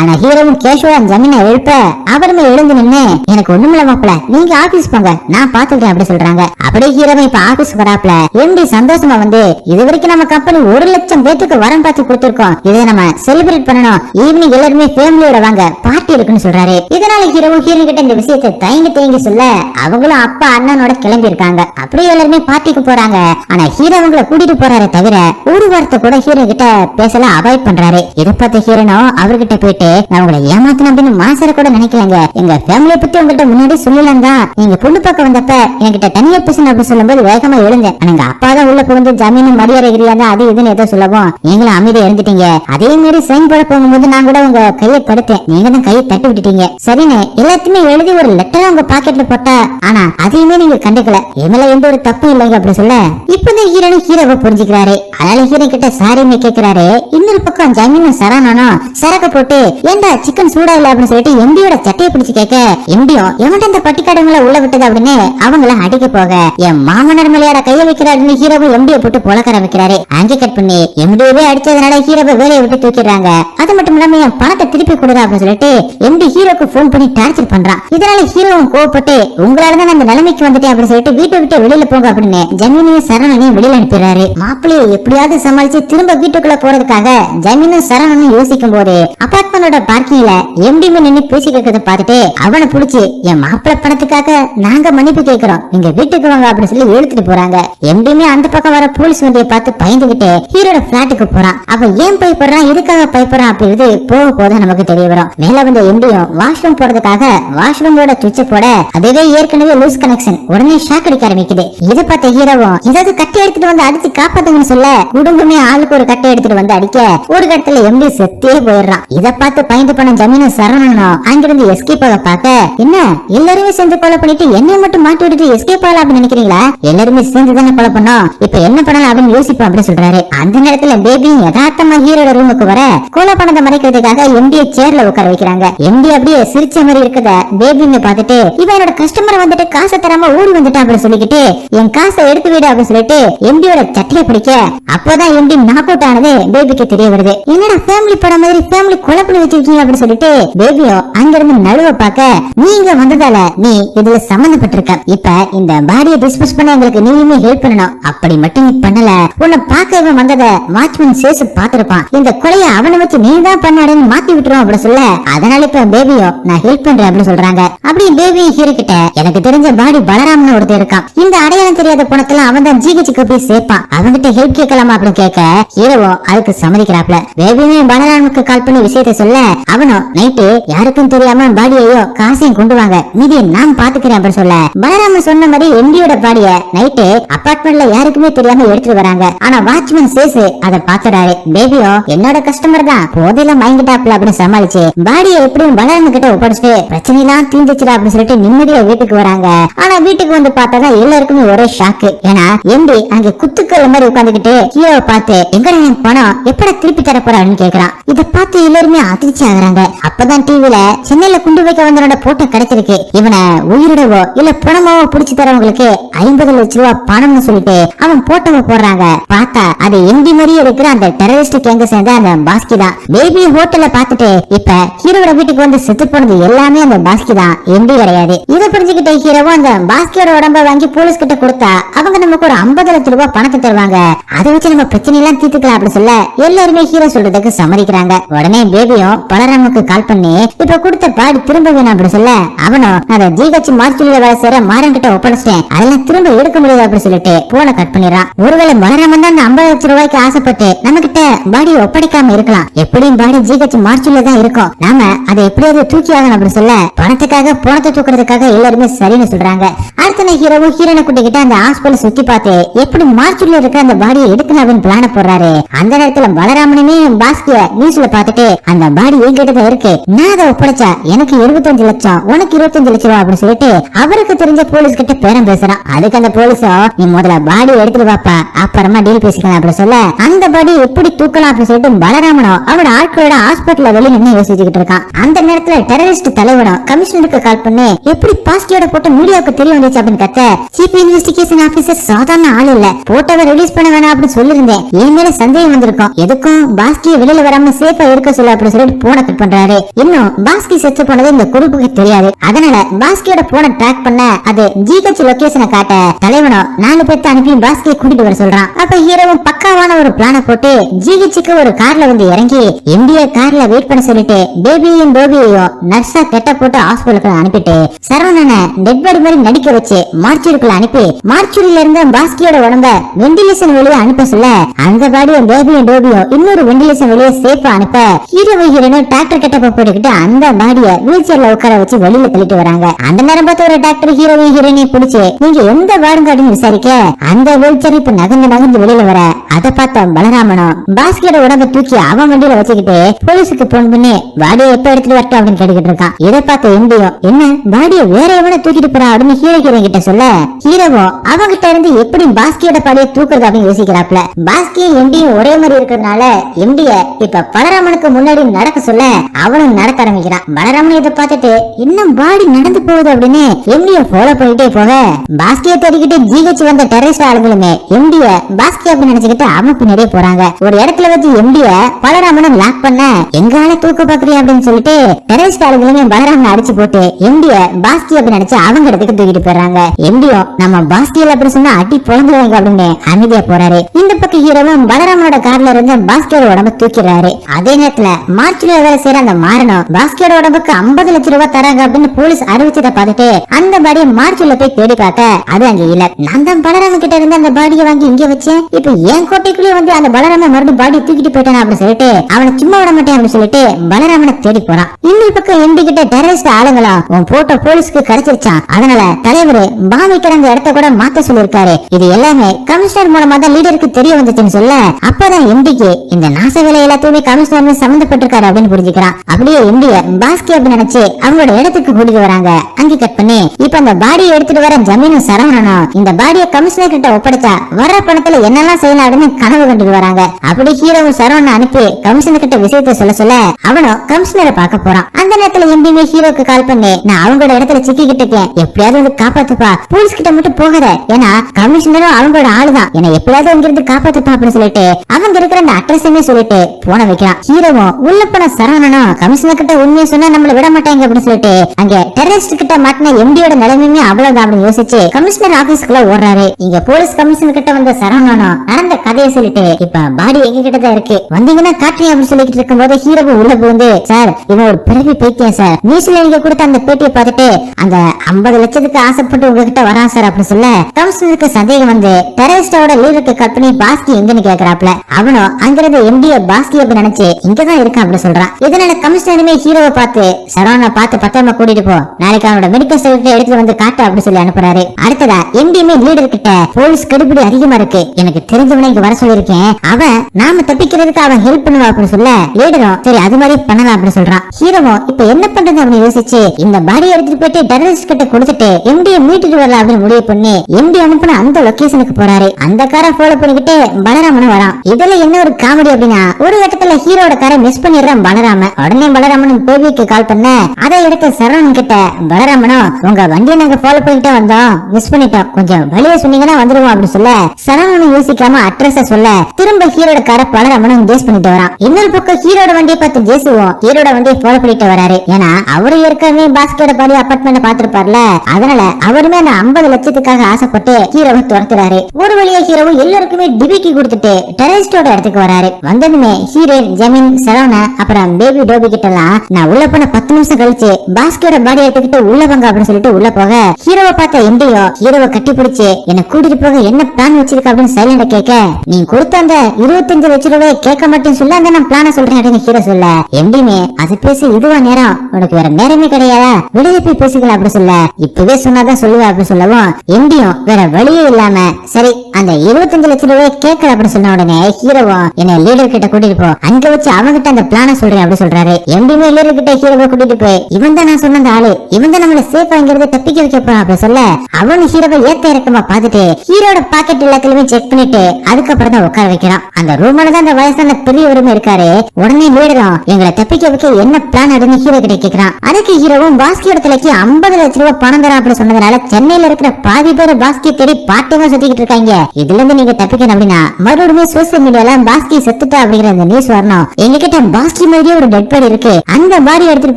ஆனா ஹீரோவும் கேஷுவலா ஜமீனை எழுப்ப அவருமே எழுந்து நின்னு எனக்கு ஒண்ணுமில்ல மாப்பிள நீங்க ஆபீஸ் போங்க நான் பாத்துக்கிறேன் அப்படி சொல்றாங்க. அப்படியே ஹீரோவை இப்ப ஆபீஸ் வராப்ல எம்டி சந்தோஷமா வந்து இது வரைக்கும் நம்ம கம்பெனி ஒரு லட்சம் பேத்துக்கு வரம் பார்த்து கொடுத்திருக்கோம். இதை நம்ம செலிப்ரேட் பண்ணணும். ஈவினிங் எல்லாருமே ஃபேமிலியோட வாங்க பார்ட்டி இருக்குன்னு சொல்றாரு. இதனால ஹீரோவும் ஹீரோ கிட்ட இந்த விஷயத்தை தயங்கி தயங்கி சொல்ல அவங்களும் அப்பா அண்ணனோட கிளம்பி இருக்காங்க. அப்படியே எல்லாருமே பார்ட்டிக்கு போறாங்க. ஆனா ஹீரோ அவங்கள கூட்டிட்டு போறாரு தவிர ஒரு வார்த்தை கூட ஹீரோ கிட்ட பேசல அவாய்ட் பண்றாரு. இதை பார்த்த ஹீரோனோ அவர்கிட்ட போயிட்டு நான் உங்களை ஏமாத்தின அப்படின்னு மாசர கூட நினைக்கலங்க. எங்க ஃபேமிலியை பத்தி உங்ககிட்ட முன்னாடி சொல்லலாம் தான். நீங்க பொண்ணு பார்க்க வந்தப்ப என்கிட்ட தனியா பேசணும் அப்படி சொல்லும்போது வேகமா எழுங்க. எங்க அப்பா தான் உள்ள புகுந்து ஜமீனும் மரியாதை தான் அது இதுன்னு ஏதோ சொல்லவும் நீங்களும் அமைதியா இருந்துட்டீங்க. அதே மாதிரி சைன் போட போகும்போது நான் கூட உங்க கையை படுத்தேன். நீங்க தான் கையை தட்டி விட்டுட்டீங்க. சரின்னு எல்லாத்தையுமே எழுதி ஒரு லெட்டரா உங்க பாக்கெட்ல போட்டா ஆனா அதையுமே நீங்க கண்டுக்கல. எமல எந்த ஒரு தப்பு இல்லைங்க அப்படி சொல்ல. இப்பதான் ஹீரோனு ஹீரோவை புரிஞ்சுக்கிறாரு. அதனால ஹீரோ கிட்ட சாரின்னு கேக்குறாரு. இன்னொரு பக்கம் ஜமீனும் சரணனும் சரக்கு போட்டு ஏண்டா சிக்கன் சூடா இல்ல அப்படின்னு சொல்லிட்டு எம்பியோட சட்டையை பிடிச்சு கேட்க எம்டியும் எவன்ட்ட இந்த பட்டிக்காடுங்களை உள்ள விட்டது? அப்படின்னு அவங்கள அடிக்க போக என் மாமனார் மேலையார கைய வைக்கிறாருன்னு ஹீரோவும் எம்பியை போட்டு புலக்கர வைக்கிறாரு. அங்கே கட் பண்ணி எம்பியவே அடிச்சதுனால ஹீரோவை வேலையை விட்டு தூக்கிடுறாங்க. அது மட்டும் இல்லாம என் பணத்தை திருப்பி கொடுங்க அப்படின்னு சொல்லிட்டு எம்பி ஹீரோக்கு போன் பண்ணி டார்ச்சர் பண்றான். இதனால ஹீரோவும் கோவப்பட்டு உங்களால தான் அந்த நிலைமைக்கு வந்துட்டேன் அப்படின்னு சொல்லிட்டு வீட்டை விட்டு வெளியில போங்க அப்படின்னு ஜமீனையும் சரணனையும் வெளியில அனுப்பிடுறாரு. மாப்பிள்ளையை எப்படியாவது சமாளிச்சு திரும்ப வீட்டுக்குள்ள போறதுக்காக ஜமீனும் சரணனும் யோசிக்கும் போது அபார்ட்மெண்டோட பார்க்கிங்ல எம்டிமே நின்னு பேசி கேட்கறத பார்த்துட்டு அவனை புடிச்சு என் மாப்பிள்ளை பணத்துக்காக நாங்க மன்னிப்பு கேட்கிறோம். நீங்க வீட்டுக்கு வாங்க அப்படின்னு சொல்லி எடுத்துட்டு போறாங்க. எம்டிமே அந்த பக்கம் வர போலீஸ் வண்டியை பார்த்து பயந்துகிட்டு ஹீரோட பிளாட்டுக்கு போறான். அவன் ஏன் பயப்படுறான்? எதுக்காக பயப்படுறான்? அப்படிங்கிறது போக போக நமக்கு தெரிய வரும். மேல வந்த எம்டியும் வாஷ்ரூம் போறதுக்காக வாஷ்ரூமோட சுவிட்ச போட அதுவே ஏற்கனவே லூஸ் கனெக்ஷன் உடனே ஷாக் அடிக்க ஆரம்பிக்குது. இதை பார்த்த ஹீரோவும் ஏதாவது கட்டி எடுத்துட்டு வந்து அடிச்சு காப்பாத்துங்கன்னு சொல்ல குடும்பமே ஆளுக்கு ஒரு கட்டை எடுத்துட்டு வந்து அடிக்க. ஒரு கட்டத்துல எம்டி செத்தே போயிடுறான். போயிடலாம் இத பார்த்து பயந்து போன ஜமீன சரவணனும் அங்கிருந்து எஸ்கேப் ஆக பார்க்க என்ன? எல்லாருமே சேர்ந்து கொலை பண்ணிட்டு என்னை மட்டும் மாட்டி விட்டுட்டு எஸ்கேப் ஆகலாம் அப்படின்னு நினைக்கிறீங்களா? எல்லாருமே சேர்ந்து தானே கொலை பண்ணோம். இப்ப என்ன பண்ணலாம் அப்படின்னு யோசிப்போம் அப்படின்னு சொல்றாரு. அந்த நேரத்துல பேபி யதார்த்தமா ஹீரோட ரூமுக்கு வர கொலை பண்ணதை மறைக்கிறதுக்காக எம்டிய சேர்ல உட்கார வைக்கிறாங்க. எம்டி அப்படியே சிரிச்ச மாதிரி இருக்கத பேபின்னு பார்த்துட்டு இவன் என்னோட கஸ்டமர் வந்துட்டு காசை தராம ஓடி வந்துட்டான் அப்படின்னு சொல்லிக்கிட்டு என் காசை எடுத்து விடு அப்படின்னு சொல்லிட்டு எம்டியோட சட்டையை பிடிக்க. அப்போதான் எம்டி நாக் அவுட் ஆனது பேபிக்கு தெரிய வருது. என்னடா ஃபேமிலி படம் மாதிரி ஃபேமிலி கொலை வச்சிருக்கீங்க அப்படின்னு சொல்லிட்டு தேவியோ அங்கிருந்து நழுவ பார்க்க நீங்க வந்ததால நீ இதுல சம்பந்தப்பட்டிருக்க இப்ப இந்த பாடியை டிஸ்போஸ் பண்ண எங்களுக்கு நீயுமே ஹெல்ப் பண்ணணும். அப்படி மட்டும் நீ பண்ணல. உன்னை பார்க்க இவன் வந்தத வாட்ச்மேன் சேசு பாத்திருப்பான் இந்த கொலைய அவனை வச்சு நீ தான் பண்ணாடுன்னு மாத்தி விட்டுரும் அப்படின்னு சொல்ல அதனால இப்ப தேவியோ நான் ஹெல்ப் பண்றேன் அப்படின்னு சொல்றாங்க. அப்படி தேவி ஹீரோ கிட்ட எனக்கு தெரிஞ்ச பாடி பலராமன் ஒருத்தர் இருக்கான். இந்த அடையாளம் தெரியாத பணத்துல அவன் தான் ஜிஹெச்சுக்கு போய் சேர்ப்பான். அவன்கிட்ட ஹெல்ப் கேட்கலாமா? அப்படின்னு கேட்க ஹீரோவோ அதுக்கு சம்மதிக்கிறாப்ல. தேவியுமே பலராமுக்கு கால் பண்ணி விஷயத்த சொல்ல அவனும் நைட்டு யாருக்கும் தெரியாம பாடியையோ காசையும் கொண்டு வாங்க. மீதி நான் பாத்துக்கிறேன் அப்படின்னு சொல்ல. பலராம சொன்ன மாதிரி எம்டியோட பாடிய நைட்டு அபார்ட்மெண்ட்ல யாருக்குமே தெரியாம எடுத்துட்டு வராங்க. ஆனா வாட்ச்மேன் சேசு அதை பாத்துறாரு பேபியோ என்னோட கஸ்டமர் தான். போதையில மயங்கிட்டாப்ல அப்படின்னு சமாளிச்சு பாடியை எப்படியும் பலராமன் கிட்ட ஒப்படைச்சிட்டு பிரச்சனை எல்லாம் தீந்துச்சுடா அப்படின்னு சொல்லிட்டு நிம்மதியா வீட்டுக்கு வராங்க. ஆனா வீட்டுக்கு வந்து பார்த்தா எல்லாருக்குமே ஒரே ஷாக்கு ஏன்னா எம்டி அங்க குத்துக்கல்ல மாதிரி உட்காந்துக்கிட்டு ஹீரோவை பார்த்து எங்கடா என் பணம்? எப்படா திருப்பி தர போறான்னு கேக்குறான். இதை பார்த்து எல்லாருமே அதிர்ச்சி ஆகுறாங்க. அப்பதான் டிவில சென்னையில குண்டு வைக்க வந்தவனோட போட்டோ கிடைச்சிருக்கு. இவனை உயிரிடவோ இல்ல பணமாவோ புடிச்சு தரவங்களுக்கு ஐம்பது லட்ச ரூபாய் பணம்னு சொல்லிட்டு அவன் போட்டோவை போடுறாங்க. பார்த்தா அது எம்டி மாதிரியே இருக்கிற அந்த டெரரிஸ்ட் கேங்க சேர்ந்த அந்த பாஸ்கி தான். பேபி ஹோட்டல்ல பாத்துட்டு இப்ப ஹீரோட வீட்டுக்கு வந்து செத்து போனது எல்லாமே அந்த பாஸ்கி தான். எம்டி கிடையாது. இதை புரிஞ்சுக்கிட்ட ஹீரோவும் அந்த பாஸ்கியோட உடம்ப வாங்கி போலீஸ் கிட்ட கொடுத்தா அவங்க நமக்கு ஒரு ஐம்பது லட்ச ரூபாய் பணத்தை தருவாங்க. அதை வச்சு நம்ம பிரச்சனை எல்லாம் தீர்த்துக்கலாம் அப்படின்னு சொல்ல எல்லாருமே ஹீரோ சொல்றதுக்கு சம்மதிக்கிறாங்க. உடனே பேபியும் பலராமுக்கு கால் பண்ணி இப்ப கொடுத்த பாடி திரும்ப வேணும் அப்படி சொல்ல. அவனும் அதை ஜிஹெச் மார்ச்சுல வேலை செய்யற மாறன் கிட்ட ஒப்படைச்சிட்டேன். அதெல்லாம் திரும்ப எடுக்க முடியாது அப்படின்னு சொல்லிட்டு போன கட் பண்ணிடுறான். ஒருவேளை பலராமன் தான் அந்த ஐம்பது லட்ச ரூபாய்க்கு ஆசைப்பட்டு நம்ம கிட்ட பாடியை ஒப்படைக்காம இருக்கலாம். எப்படியும் பாடி ஜிஹெச் மார்ச்சுல தான் இருக்கும். நாம அதை எப்படியாவது தூக்கி ஆகணும் அப்படின்னு சொல்ல பணத்துக்காக பணத்தை தூக்குறதுக்காக எல்லாருமே சரின்னு சொல்றாங்க. அடுத்த ஹீரோவும் ஹீரோனை கூட்டிக்கிட்டு அந்த ஹாஸ்பிட்டல் சுத்தி பார்த்து எப்படி மார்ச்சுல இருக்க அந்த பாடியை எடுக்கணும் அப்படின்னு பிளான போடுறாரு. அந்த நேரத்துல பலராமனுமே பாஸ்கிய நியூஸ்ல பார்த்துட்டு அந்த பாடி என்கிட்ட தான் இருக்கு. நான் அதை ஒப்படைச்சா எனக்கு எழுபத்தஞ்சு லட்சம் உனக்கு இருபத்தஞ்சு லட்சம் ரூபா அப்படின்னு சொல்லிட்டு அவருக்கு தெரிஞ்ச போலீஸ் கிட்ட பேரம் பேசுறான். அதுக்கு அந்த போலீஸோ நீ முதல்ல பாடி எடுத்துட்டு வாப்பா அப்புறமா டீல் பேசிக்கலாம் அப்படின்னு சொல்ல அந்த பாடி எப்படி தூக்கலாம் அப்படின்னு சொல்லிட்டு பலராமனோ அவனோட ஆட்களோட ஹாஸ்பிட்டல்ல வெளியே நின்று யோசிச்சுக்கிட்டு இருக்கான். அந்த நேரத்துல டெரரிஸ்ட் தலைவனும் கமிஷனருக்கு கால் பண்ணி எப்படி பாஸ்டியோட போட்டு மீடியாவுக்கு தெரிய வந்துச்சு அப்படின்னு கத்த சிபி இன்வெஸ்டிகேஷன் ஆபீசர் சாதாரண ஆள் இல்ல. போட்டோவை ரிலீஸ் பண்ண வேணாம் அப்படின்னு சொல்லியிருந்தேன். என் மேல சந்தேகம் வந்திருக்கும். எதுக்கும் பாஸ்டியை வெளியில வராம சேஃபா இருக்க சொல்லு அப்படின்னு சொல்லிட்டு போனை கட் பண்றாரு. இன்னும் பாஸ்கி செத்து போனது இந்த குரூப்புக்கு தெரியாது. அதனால பாஸ்கியோட போனை ட்ராக் பண்ண அது ஜிஹெச் லொகேஷனை காட்ட தலைவனும் நாலு பேர்த்த அனுப்பி பாஸ்கியை கூட்டிட்டு வர சொல்றான். அப்ப ஹீரோவும் பக்காவான ஒரு பிளான போட்டு ஜிஹெச்சுக்கு ஒரு கார்ல வந்து இறங்கி எம்டிய கார்ல வெயிட் பண்ண சொல்லிட்டு பேபியையும் பேபியையும் நர்ஸா கெட்ட போட்டு ஹாஸ்பிட்டலுக்கு அனுப்பிட்டு சரவணனை டெட் பாடி மாதிரி நடிக்க வச்சு மார்ச்சூருக்குள்ள அனுப்பி மார்ச்சூரியில இருந்த பாஸ்கியோட உடம்ப வெண்டிலேஷன் வெளியே அனுப்ப சொல்ல அந்த பாடியும் பேபியும் டோபியும் இன்னொரு வெண்டிலேஷன் வெளியே சேஃபா அனுப்ப ஹீரோ ஹீரோனும் டாக்டர் கிட்ட போட்டுக்கிட்டு அந்த பாடிய வீல் சேர்ல உட்கார வச்சு வெளியில தள்ளிட்டு வராங்க. அந்த நேரம் பார்த்து ஒரு டாக்டர் ஹீரோவையும் ஹீரோனையும் பிடிச்சு நீங்க எந்த வார்டுங்க அப்படின்னு விசாரிக்க? அந்த வீல் சேர் இப்ப நகர்ந்து நகர்ந்து வெளியில வர அதை பார்த்த பலராமனும் பாஸ்கியோட உடம்ப தூக்கி அவன் வண்டியில வச்சுக்கிட்டு போலீஸுக்கு போன் பண்ணி வாடியை எப்ப எடுத்துட்டு வரட்டும் அப்படின்னு கேட்டுக்கிட்டு இருக்கான். இதை பார்த்த எம்பியும் என்ன பாடியை வேற எவனை தூக்கிட்டு போறா? அப்படின்னு ஹீரோ ஹீரோயின் கிட்ட சொல்ல ஹீரோவும் அவங்கிட்ட இருந்து எப்படி பாஸ்கியோட பாடியை தூக்குறது? அப்படின்னு யோசிக்கிறாப்ல பாஸ்கியும் எம்டியும் ஒரே மாதிரி இருக்கிறதுனால எம்டிய இப்ப பலராமனுக்கு முன்னாடி நடக்க சொல்ல அவனும் நடக்க ஆரம்பிக்கிறான். பலராமன் இதை பார்த்துட்டு இன்னும் பாடி நடந்து போகுது அப்படின்னு எம்டிய ஃபாலோ பண்ணிட்டே போக பாஸ்கியை தேடிக்கிட்டு ஜிஹெச் வந்த டெரரிஸ்ட் ஆளுங்களுமே எம்டிய பாஸ்கி அப்படின்னு நினைச்சுக்கிட்டு அவன் பின்னாடியே போறாங்க. ஒரு இடத்துல வச்சு எம்டிய பலராமனை லாக் பண்ண எங்கால தூக்க பாக்குறியா அப்படின்னு சொல்லிட்டு டெரரிஸ்ட் ஆளுங்களுமே பலராமனை அடிச்சு போட்டு எம்டிய பாஸ்கி அப்படின்னு நினைச்சு அவங்க இடத்துக்கு தூக்கிட்டு போயிடுறாங்க. எம்டியோ நம்ம பாஸ்கியில் அப்படி சொன்னா அடி பொழந்துருவாங்க அப்படின்னு அமைதியா போறாரு. இந்த பக்கம் ஹீரோவும் பலராமனோட கார்ல இருந்து பாஸ்கியோட உடம்ப தூக்கிறாரு அதே நேரத்துல நேரத்துல மார்ச்ல வேலை செய்யற அந்த மாறனும் பாஸ்கியோட உடம்புக்கு ஐம்பது லட்சம் ரூபாய் தராங்க அப்படின்னு போலீஸ் அறிவிச்சதை பார்த்துட்டு அந்த பாடியை மார்ச்ல போய் தேடி பார்க்க அது அங்க இல்ல. நான் தான் பலராம கிட்ட இருந்து அந்த பாடியை வாங்கி இங்க வச்சேன். இப்ப என் கோட்டைக்குள்ளேயே வந்து அந்த பலராம மறுபடியும் பாடி தூக்கிட்டு போயிட்டான் அப்படின்னு சொல்லிட்டு அவனை சும்மா விட மாட்டேன் அப்படின்னு சொல்லிட்டு பலராமனை தேடி போறான். இன்னொரு பக்கம் எம்பி கிட்ட டெரரிஸ்ட் ஆளுங்களா உன் போட்டோ போலீஸ்க்கு கிடைச்சிருச்சான் அதனால தலைவர் பாம் வைக்கிற அந்த இடத்த கூட மாத்த சொல்லிருக்காரு இது எல்லாமே கமிஷனர் மூலமா தான் லீடருக்கு தெரிய வந்துச்சுன்னு சொல்ல அப்பதான் எம்பிக்கு இந்த நாச வேலை எல்லாத்தையுமே கமிஷனர் சம்பந்தப்பட்டிருக்காரு அப்படின்னு புரிஞ்சுக்கிறான். அப்படியே எம்டிய பாஸ்கி அப்படின்னு நினைச்சு அவங்களோட இடத்துக்கு கூட்டிட்டு வராங்க. அங்கே கட் பண்ணி இப்ப அந்த பாடியை எடுத்துட்டு வர ஜமீனும் சரவணனும் இந்த பாடியை கமிஷனர் கிட்ட ஒப்படைச்சா வர்ற பணத்துல என்னெல்லாம் செய்யலாம் அப்படின்னு கனவு கண்டுட்டு வராங்க. அப்படி ஹீரோவும் சரவணன் அனுப்பி கமிஷனர் கிட்ட விஷயத்த சொல்ல சொல்ல அவனும் கமிஷனரை பார்க்க போறான். அந்த நேரத்துல எம்பியுமே ஹீரோக்கு கால் பண்ணி நான் அவங்களோட இடத்துல சிக்கிக்கிட்டு இருக்கேன். எப்படியாவது வந்து காப்பாத்துப்பா. போலீஸ் கிட்ட மட்டும் போகாத. ஏன்னா கமிஷனரும் அவங்களோட ஆளுதான். என்னை எப்படியாவது இங்கிருந்து காப்பாத்துப்பா அப்படின்னு சொல்லிட்டு அவங்க இருக்கிற அந்த அட்ரஸையுமே சொல்லிட்டு போன வைக்கிறான். ஹீரோவும் உள்ள போன சரவணனும் கமிஷனர் கிட்ட உண்மையை சொன்னா நம்மள விட மாட்டாங்க அப்படின்னு சொல்லிட்டு அங்க டெரரிஸ்ட் கிட்ட மாட்டின எம்டியோட நிலைமையுமே அவ்வளவுதான் அப்படின்னு யோசிச்சு கமிஷனர் ஆபீஸ்க்குள்ள ஓடுறாரு. இங்க போலீஸ் கமிஷனர் கிட்ட வந்த சரவணனும் நடந்த கதையை சொல்லிட்டு இப்ப பாடி எங்க கிட்ட தான் இருக்கு? வந்தீங்கன்னா காட்டுறேன் அப்படின்னு சொல்லிட்டு இருக்கும்போது ஹீரோவும் உள்ள புகுந்து சார் இவன் ஒரு பிறவி பைத்தியம் சார். நியூஸ்ல நீங்க கொடுத்த அந்த பேட்டியை பார்த்துட்டு அந்த ஐம்பது லட்சத்துக்கு ஆசைப்பட்டு உங்ககிட்ட வரா சார் அப்படின்னு சொல்ல கமிஷனருக்கு சந்தேகம் வந்து டெரரிஸ்டோட லீடருக்கு கட் பண்ணி பாஸ்கி எங்கன்னு கேக்குறாப்ல? அவனும் அங்கிருந்து எம்டிய பாஸ்கி அப்படின்னு நினைச்சு இங்க தான் இருக்கான் அப்படின்னு சொல்றான். இதனால கமிஷனருமே ஹீரோவை பார்த்து சரவண பார்த்து பத்திரமா கூட்டிட்டு போ. நாளைக்கு அவனோட மெடிக்கல் சர்டிபிகேட் எடுத்து வந்து காட்டு அப்படின்னு சொல்லி அனுப்புறாரு. அடுத்ததா எம்டியுமே லீடர் கிட்ட போலீஸ் கடுபிடி அதிகமா இருக்கு. எனக்கு தெரிஞ்சவனை இங்க வர சொல்லியிருக்கேன். அவன் நாம தப்பிக்கிறதுக்கு அவன் ஹெல்ப் பண்ணுவா அப்படின்னு சொல்ல லீடரும் சரி அது மாதிரி பண்ணலாம் அப்படின்னு சொல்றான். ஹீரோவும் இப்ப என்ன பண்றது அப்படின்னு யோசிச்சு இந்த பாடி எடுத்துட்டு போயிட்டு டெரரிஸ்ட் கிட்ட கொடுத்துட்டு எம்டியை மீட்டுட்டு வரலாம் அப்படின்னு முடிவு பண்ணி எம்டி அனுப்பின அந்த லொகேஷனுக்கு போறாரு. அந்த காரை ஃபாலோ பண்ணிக்கிட்டு பலராமனும் வரான். இதுல என்ன ஒரு காமெடி அப்படின்னா ஒரு கட்டத்துல ஹீரோட காரை மிஸ் பண்ணிடுறான் பலராம. உடனே பலராமனும் பேபிக்கு கால் பண்ண. அதை எடுத்த சரவணன் கிட்ட பலராமனும் உங்க வண்டியை நாங்க ஃபாலோ பண்ணிட்டே வந்தோம். மிஸ் பண்ணிட்டோம். கொஞ்சம் வழியை சொன்னீங்கன்னா வந்துருவோம் அப்படின்னு சொல்ல சரவணன் யோசிக்காம அட்ரஸ் சொல்ல திரும்ப ஹீரோட கார பலராமனும் கேஸ் பண்ணிட்டு வரான். இன்னொரு பக்கம் ஹீரோட வண்டியை பார்த்து ஜேசுவோம் ஹீரோட வண்டியை ஃபாலோ பண்ணிட்டு வராரு. ஏன்னா அவரு ஏற்கனவே பாஸ்கெட் பாடி அப்பார்ட்மெண்ட் பாத்துருப்பார்ல அதனால அவருமே அந்த ஐம்பது லட்சத்துக்காக ஆசைப்பட்டு ஹீரோவை துரத்துறாரு. ஒரு வழியா ஹீரோவும் எல்லாருக்குமே டிபிக்கு கொடுத்துட்டு டெரரிஸ்டோட இடத்துக்கு வராரு. வந்ததுமே ஹீரோயின் ஜமீன் சரவண அப்புறம் பேபி டோபி கிட்ட எல்லாம் நான் உள்ள போன பத்து நிமிஷம் கழிச்சு பாஸ்கெட் பாடி எடுத்துக்கிட்டு உள்ள வாங்க அப்படின்னு சொல்லிட்டு உள்ள போக ஹீரோவை பார்த்த எம்டியோ ஹீரோவை கட்டி பிடிச்சு என்ன கூட்டிட்டு போக என்ன பிளான் வச்சிருக்க அப்படின்னு சைலண்ட கேட்க நீ கொடுத்த அந்த இருபத்தஞ்சு லட்ச ரூபாய் கேட்க மாட்டேன்னு சொல்ல அந்த நான் பிளான சொல்றேன் அப்படின்னு ஹீரோ சொல்ல. எம்டிமே அது பேசி இதுவா நேரம்? உனக்கு வேற நேரமே கிடையாதா? வெளியே போய் பேசிக்கலாம் அப்படி சொல்ல. இப்பவே சொன்னாதான் சொல்லுவேன் அப்படின்னு சொல்லவும் எம்டியும் வேற வழியே இல்லாம சரி அந்த இருபத்தஞ்சு லட்ச ரூபாய் கேட்கல அப்படின்னு சொன்ன உடனே ஹீரோவும் என்ன லீடர் கிட்ட கூட்டிட்டு போ. அங்க வச்சு அவங்கிட்ட அந்த பிளான சொல்றேன் அப்படி சொல்றாரு. எம்டியுமே லீடர் கிட்ட ஹீரோவை கூட்டிட்டு போய் இவன் தான் நான் சொன்ன அந்த ஆளு. இவன் தான் நம்மள சேஃபா இங்கிருந்து தப்பிக்க வைக்க போறான். அப்படி சொல்ல அவனு ஹீரோவை ஏத்த இறக்கமா பாத்துட்டு ஹீரோட பாக்கெட் எல்லாத்துலயுமே செக் பண்ணிட்டு அதுக்கப்புறம் தான் உட்கார வைக்கிறான். அந்த ரூம்ல தான் அந்த வயசான பெரியவருமே இருக்காரு. உடனே லீடரும் எங்களை தப்பிக்க வைக்க என்ன பிளான் அப்படின்னு ஹீரோ கிட்ட கேக்குறான். அதுக்கு ஹீரோவும் பாஸ்கியோட தலைக்கு ஐம்பது லட்ச ரூபாய் பணம் தரேன் அப்படி சொன்னதுனால சென்னையில இருக்கிற பாதி பேர் பாஸ்கி தேடி பாட்டமா சுத்திக்கிட்டு இருக்காங்க. இதுல இருந்து நீங்க தப்பிக்கணும் அப்படின்னா மறுபடியும் சோசியல் மீடியால பாஸ்கி செத்துட்டா அப்படிங்கிற அந்த நியூஸ் வரணும். எங்ககிட்ட பாஸ்லி மாதிரியே ஒரு டெட் பாடி இருக்கு. அந்த பாடி எடுத்துட்டு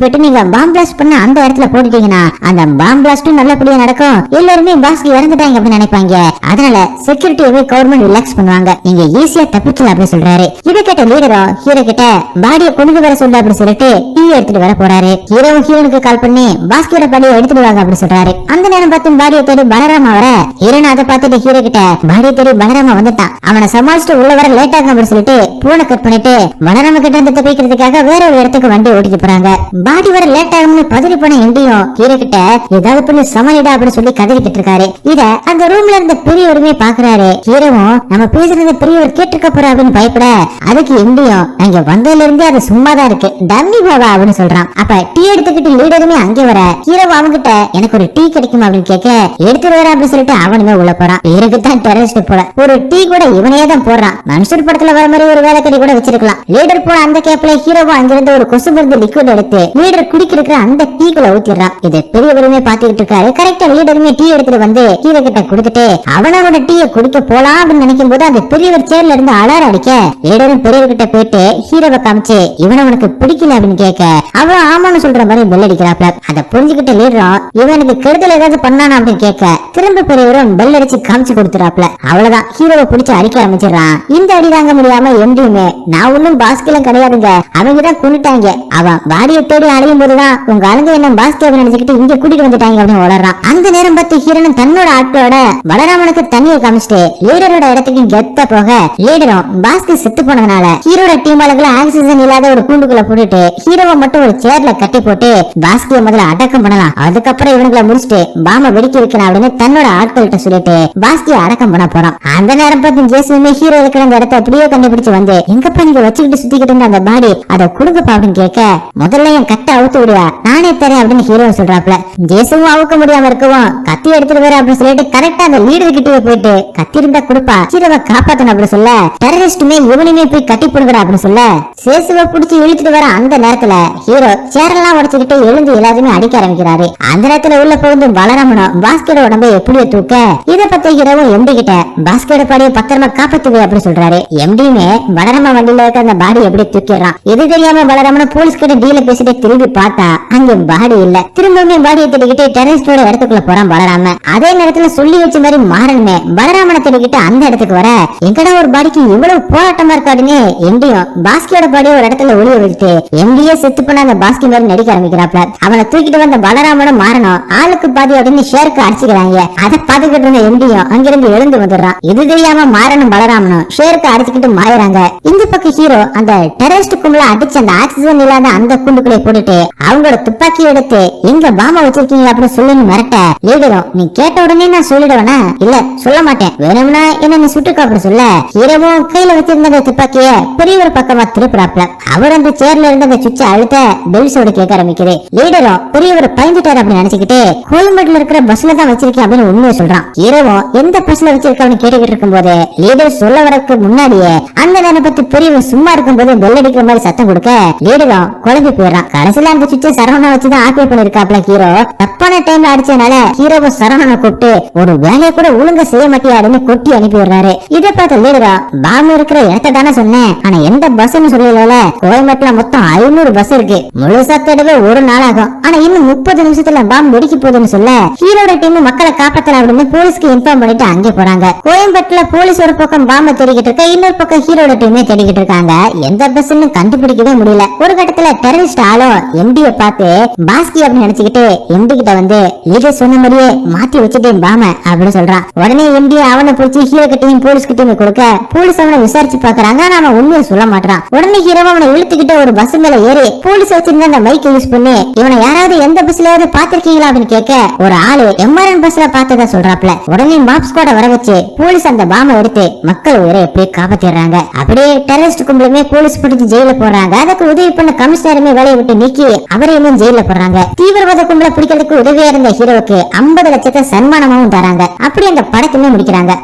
போயிட்டு நீங்க பாம் பிளாஸ்ட் பண்ண அந்த இடத்துல போட்டுட்டீங்கன்னா அந்த பாம் பிளாஸ்டும் நல்லபடியா நடக்கும். எல்லாருமே பாஸ்லி இறந்துட்டாங்க அப்படின்னு நினைப்பாங்க. அதனால செக்யூரிட்டியவே கவர்மெண்ட் ரிலாக்ஸ் பண்ணுவாங்க. நீங்க ஈஸியா தப்பிக்கலாம் அப்படின்னு சொல்றாரு. இதை கேட்ட லீடரும் ஹீரோ கிட்ட பாடியை கொண்டு வர சொல்ல அப்படின்னு சொல்லிட்டு டீ எடுத்துட்டு வர போறாரு. ஹீரோவும் ஹீரோனுக்கு கால் பண்ணி பாஸ்கியோட பாடியை எடுத்துட்டு வாங்க அப்படின்னு சொல்றாரு. அந்த நேரம் பார்த்து பாடியை தேடி பலராமா வர ஹீரோன் அதை பார்த்துட்டு ஹீரோ கிட்ட பாடியை தேடி பலராமா வந்துட்டான். அவனை சமாளிச்சுட்டு உள்ள வர லேட் ஆகும் அப்படின்னு சொல்லிட்டு பூனை கட் பண்ணிட்டு பலராம கிட்ட இருந்து வேற ஒரு இடத்துக்கு வண்டி ஓட்டிட்டு போறாங்க. பாடி வர லேட் ஆகும்னு பதறி போன எண்டியும் கீரை கிட்ட ஏதாவது பண்ணி சமாளிடா அப்படின்னு சொல்லி கதறிக்கிட்டு இருக்காரு. இத அந்த ரூம்ல இருந்த பெரியவருமே பாக்குறாரு. கீரவும் நம்ம பேசுறத பெரியவர் கேட்டிருக்க போற அப்படின்னு பயப்பட அதுக்கு எண்டியும் அங்க வந்ததுல இருந்தே அது சும்மாதான் இருக்கு. டம்மி பாபா அப்படின்னு சொல்றான். அப்ப டீ எடுத்துக்கிட்டு லீடருமே அங்கே வர ஹீரோ அவன்கிட்ட எனக்கு ஒரு டீ கிடைக்கும் அப்படின்னு கேட்க எடுத்துட்டு வர அப்படின்னு சொல்லிட்டு அவனுமே உள்ள போறான். இவருக்கு தான் டெரரிஸ்ட் போல. ஒரு டீ கூட இவனே தான் போடுறான். மனுஷர் படத்துல வர மாதிரி ஒரு வேலை வேலைக்கடி கூட வச்சிருக்கலாம். லீடர் அப்புறம் அந்த கேப்ல ஹீரோவும் அங்கிருந்து ஒரு கொசு மருந்து லிக்விட் எடுத்து லீடர் குடிக்கிற அந்த டீக்குள்ள ஊத்திடுறான் இது பெரியவருமே பாத்துக்கிட்டு இருக்காரு. கரெக்டா லீடருமே டீ எடுத்துட்டு வந்து ஹீரோ கிட்ட கொடுத்துட்டு அவனோட டீயை குடிக்க போலாம் அப்படின்னு நினைக்கும் போது அந்த பெரியவர் சேர்ல இருந்து அலார அடிக்க லீடரும் பெரியவர்கிட்ட போயிட்டு ஹீரோவை காமிச்சு இவன் அவனுக்கு பிடிக்கல அப்படின்னு கேட்க அவன் ஆமான்னு சொல்ற மாதிரி பெல் அடிக்கிறாப்ல. அதை புரிஞ்சுக்கிட்ட லீடரும் இவனுக்கு கெடுதல் ஏதாவது பண்ணானா அப்படின்னு கேட்க திரும்ப பெரியவரும் பெல் அடிச்சு காமிச்சு கொடுத்துறாப்ல அவ்வளவுதான். ஹீரோவை பிடிச்சு அடிக்க ஆரம்பிச்சிடறான். இந்த அடி தாங்க முடியாம எம்டியுமே நான் ஒன்னும் பாஸ்கெல்லாம் கிடையாதுங்க. அவங்க தான் கொண்டுட்டாங்க. அவன் பாடியை தேடி அடையும் போதுதான் உங்க ஆளுங்க என்ன பாஸ்கே நினைச்சுக்கிட்டு இங்க கூட்டிட்டு வந்துட்டாங்க அப்படின்னு வளர்றான் அந்த நேரம் பார்த்து ஹீரனும் தன்னோட ஆட்களோட பலராமனுக்கு தண்ணியை காமிச்சிட்டு லீடரோட இடத்துக்கு கெத்த போக லீடரும் பாஸ்கர் செத்து போனதுனால ஹீரோட டீம் ஆளுங்களை ஆக்சிஜன் இல்லாத ஒரு கூண்டுக்குள்ள போட்டுட்டு ஹீரோவை மட்டும் ஒரு சேர்ல கட்டி போட்டு பாஸ்கிய முதல்ல அடக்கம் பண்ணலாம். அதுக்கப்புறம் இவங்களை முடிச்சுட்டு பாம வெடிக்க வைக்கணும் அப்படின்னு தன்னோட ஆட்கள்கிட்ட சொல்லிட்டு பாஸ்கிய அடக்கம் பண்ண போறான். அந்த நேரம் பார்த்து ஜேசுமே ஹீரோ இருக்கிற அந்த இடத்த அப்படியே கண்டுபிடிச்சு வந்து எங்கப்பா நீங்க வச்சுக்கிட்டு சுத்திக்கிட்டு இருந்த அந்த பாடி அதை கொடுங்கப்பா அப்படின்னு கேட்க முதல்ல என் கட்டை அவுத்து விடுவா. நானே தரேன் அப்படின்னு ஹீரோ சொல்றாப்ல ஜேசுவும் அவுக்க முடியாம இருக்கவும் கத்தி எடுத்துட்டு வர அப்படின்னு சொல்லிட்டு கரெக்டா அந்த லீடர் கிட்டே போயிட்டு கத்தி இருந்தா கொடுப்பா. ஹீரோவை காப்பாத்தணும் அப்படின்னு சொல்ல டெரரிஸ்டுமே இவனுமே போய் கட்டி போடுங்கடா அப்படின்னு சொல்ல சேசுவை புடிச்சு இழுத்துட்டு வர அந்த நேரத்துல ஹீரோ சேரெல்லாம் உடச்சுக்கிட்டு எழுந்து எல்லாத்தையுமே அடிக்க ஆரம்பிக்கிறாரு. அந்த நேரத்துல உள்ள போகுது பலராமனும் பாஸ்கெட் உடம்பை எப்படியோ தூக்க இத பத்தி ஹீரோவும் எம்டி கிட்ட பாஸ்கெட் பாடிய பத்திரமா காப்பாத்துவே அப்படின்னு சொல்றாரு. எம்டியுமே பலராம வண்டியில இருக்க அந்த பாடி எப்படி தூக்கிடுறான் எது தெரியாம பலராமன் போலீஸ் கிட்ட டீல பேசிட்டு திரும்பி பார்த்தா அங்க பாடி இல்ல. திரும்பவுமே பாடியை தேடிக்கிட்டு டெரரிஸ்டோட இடத்துக்குள்ள போறான் பலராம. அதே நேரத்துல சொல்லி வச்ச மாதிரி மாறனுமே பலராமனை தேடிக்கிட்டு அந்த இடத்துக்கு வர எங்கடா ஒரு பாடிக்கு இவ்வளவு போராட்டமா இருக்காடுன்னு எம்டியும் பாஸ்கியோட பாடியை ஒரு இடத்துல ஒளிய வச்சுட்டு எம்டியே செத்து போன அந்த பாஸ்கி மாதிரி நடிக்க ஆரம்பிக்கிறாப்ல. அவனை தூக்கிட்டு வந்த பலராமனும் மாறணும். ஆளுக்கு பாதி அப்படின்னு ஷேருக்கு அடிச்சுக்கிறாங்க. அதை பாத்துக்கிட்டு இருந்த எம்டியும் அங்கிருந்து எழுந்து வந்துடுறான். இது தெரியாம மாறனும் பலராமனும். ஷேருக்கு அடிச்சுக்கிட்டு மாயறாங்க. இந்த பக்கம் ஹீரோ அந்த டெரரிஸ்டுக்குள்ள அடிச்ச அந்த ஆக்சிஜன் இல்லாத அந்த குண்டுக்குள்ளே போட்டுட்டு அவங்களோட துப்பாக்கி எடுத்து எங்க பாமா வச்சிருக்கீங்க அப்படின்னு சொல்லி மிரட்ட லீடரும் நீ கேட்ட உடனே நான் சொல்லிடுவேனா? இல்ல சொல்ல மாட்டேன். வேணும்னா என்ன நீ சுட்டுக்கோ அப்படி சொல்ல ஹீரோவும் கையில வச்சிருந்த துப்பாக்கிய துப்பாக்கிய பெரியவர் பக்கமா திருப்புறாப்ல அவர் அந்த சேர்ல இருந்த அந்த சுவிட்ச அழுத்த பெல்ஸோட கேட்க ஆரம்பிக்குது. லீடரும் பெரியவர் பயந்துட்டாரு அப்படின்னு நினைச்சுக்கிட்டு கோயம்பேட்டுல இருக்கிற பஸ்ல தான் வச்சிருக்கேன் அப்படின்னு உண்மையை சொல்றான். ஹீரோவும் எந்த பஸ்ல வச்சிருக்கான்னு கேட்டுக்கிட்டு இருக்கும்போது லீடர் சொல்ல வரக்கு முன்னாடியே அந்த நேரம் பத்தி பெரியவன் சும்மா இருக்கும் போது பெல் அடிக்கிற மாதிரி சத்தம் கொடுக்க லீடரும் குழம்பி போயிடுறான். கடைசியில அந்த சுவிட்ச சரவணா வச்சுதான் ஆக்கிய பண்ணிருக்காப்ல ஹீரோ. தப்பான டைம்ல அடிச்சதுனால ஹீரோவை சரவணனை கூப்பிட்டு ஒரு வேலையை கூட ஒழுங்க செய்ய மாட்டியாருன்னு கொட்டி அனுப்பி விடுறாரு. இதை பார்த்த லீடரா பாம்பு இருக்கிற இடத்த தானே சொன்னேன். ஆனா எந்த பஸ்ன்னு சொல்லல கோயம்பேட்டுல மொத்தம் ஐநூறு பஸ் இருக்கு. முழுசா தேடவே ஒரு நாள் ஆகும். ஆனா இன்னும் முப்பது நிமிஷத்துல பாம்பு வெடிக்க போகுதுன்னு சொல்ல ஹீரோட டீம் மக்களை காப்பாத்தலாம் அப்படின்னு போலீஸ்க்கு இன்ஃபார்ம் பண்ணிட்டு அங்கே போறாங்க. கோயம்பேட்டுல போலீஸ் ஒரு பக்கம் பாம்பை தேடிக்கிட்டு இருக்க இன்னொரு பக்கம் ஹீரோட டீமே தேடிக்கிட்டு இருக்காங்க. எந்த பர்பஸ்ன்னு கண்டுபிடிக்கவே முடியல. ஒரு கட்டத்துல டெரரிஸ்ட் ஆளும் எம்டிய பார்த்து பாஸ்கி அப்படின்னு நினைச்சுக்கிட்டு எம்டி கிட்ட வந்து லீடர் சொன்ன மாதிரியே மாத்தி வச்சுட்டேன் பாம அப்படின்னு சொல்றான். உடனே எம்டி அவனை பிடிச்சி ஹீரோ கிட்டையும் போலீஸ் கிட்டையும் கொடுக்க போலீஸ் அவனை விசாரிச்சு பாக்குறாங்க ஆனா அவன் உண்மையை சொல்ல மாட்டான் உடனே ஹீரோ அவனை இழுத்துக்கிட்டு ஒரு பஸ் மேல ஏறி போலீஸ் வச்சிருந்த அந்த மைக்கை யூஸ் பண்ணி. இவனை யாராவது எந்த பஸ்லயாவது பாத்திருக்கீங்களா அப்படின்னு கேட்க ஒரு ஆளு எம்ஆர்என் பஸ்ல பார்த்ததா சொல்றாப்ல. உடனே மாப் ஸ்குவாட வர வச்சு போலீஸ் அந்த பாம எடுத்து மக்கள் உயிரை எப்படி காப்பாத்திடுறாங்க. அப்படியே டெரரிஸ்ட் கும்பலுமே போலீஸ் பிடிச்சு ஜெயில போடுறாங்க. அதுக்கு உதவி பண்ண கமிஷனருமே வேலையை விட்டு நீக்கி அவரையுமே ஜெயில போடுறாங்க. தீவிரவாத கும்பல பிடிக்கிறதுக்கு உதவியா இருந்த ஹீரோவுக்கு ஐம்பது லட்சத்தை சன்மானமாவும் தராங்க. அப்படி அந்த படத்தையுமே முடிக்கிறாங்க.